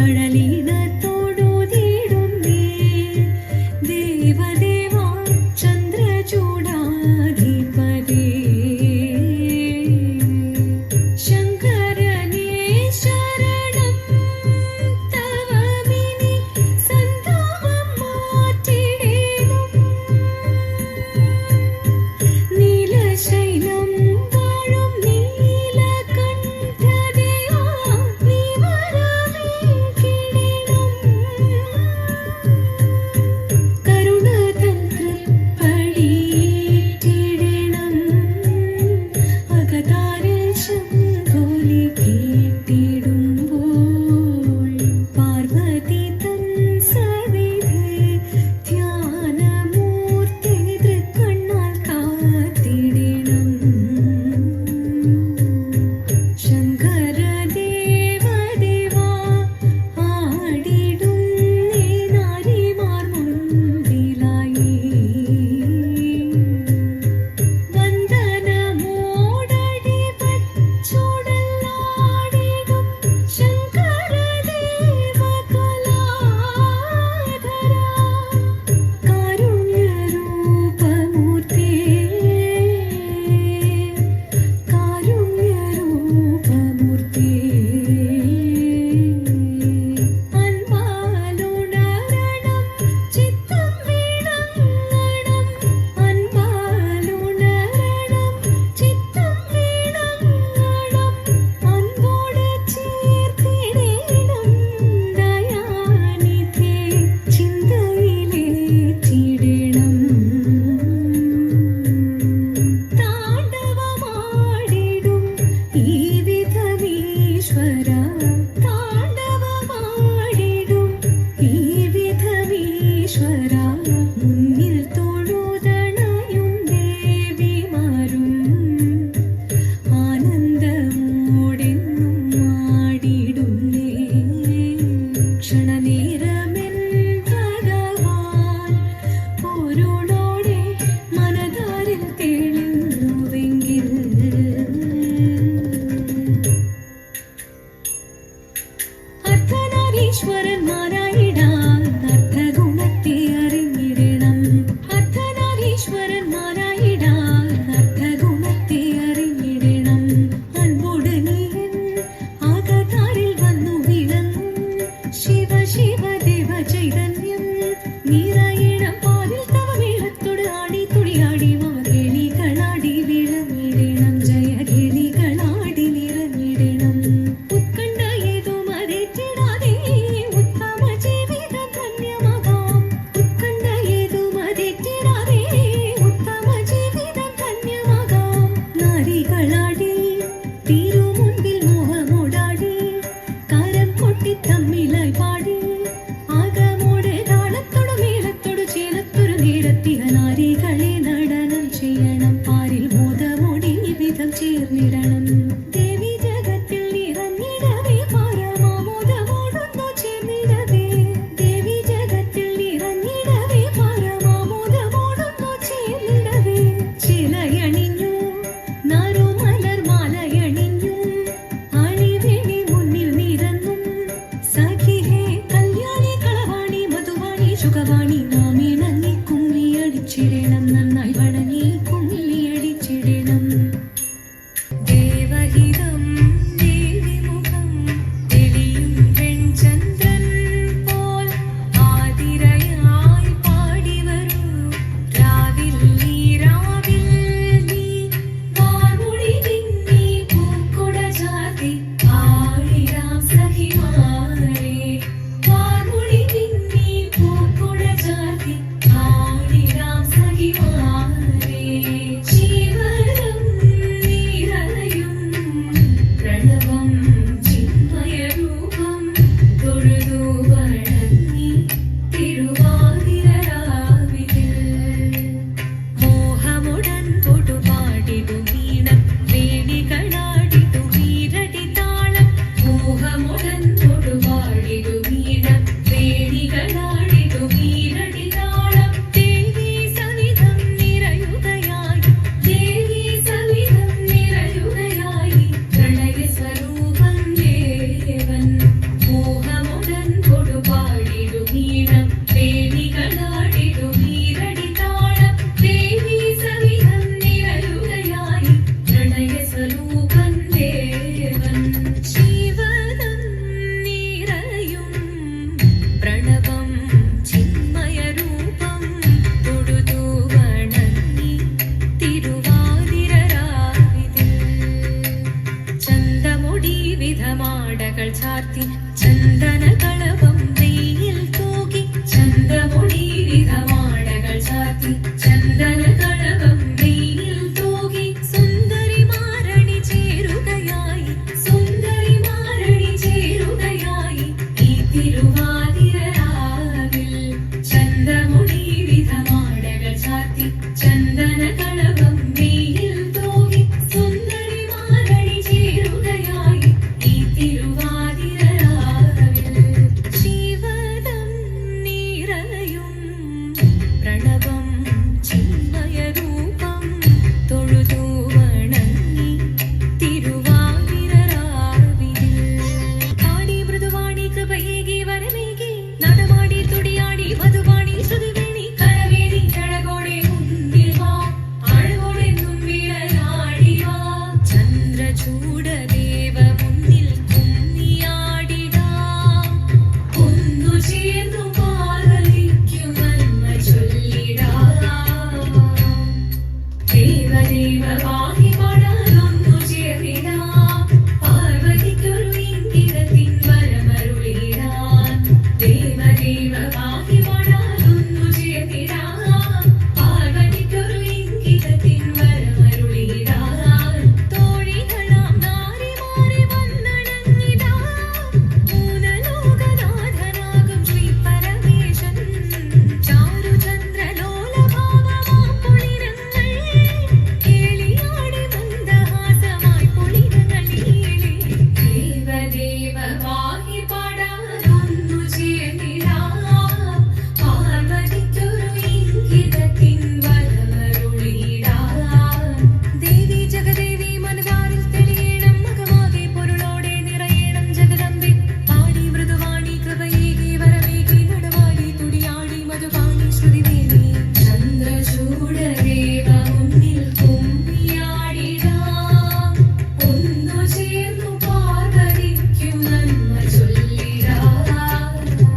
ಕಳಲಿ താളാടി തിരുമുൻപിൽ മോഹമോടാടി കരം പൊട്ടി തമ്മിലായി പാടി. ആകമോടെ താളത്തോട് മേളത്തോട് ചേലത്തൊരു നേരത്തിക നാരികളെ നടനം ചെയ്യണം. പാരിൽ മോതമൊടിഞ്ഞ വിധം ചേർന്നിടണം. 简单的。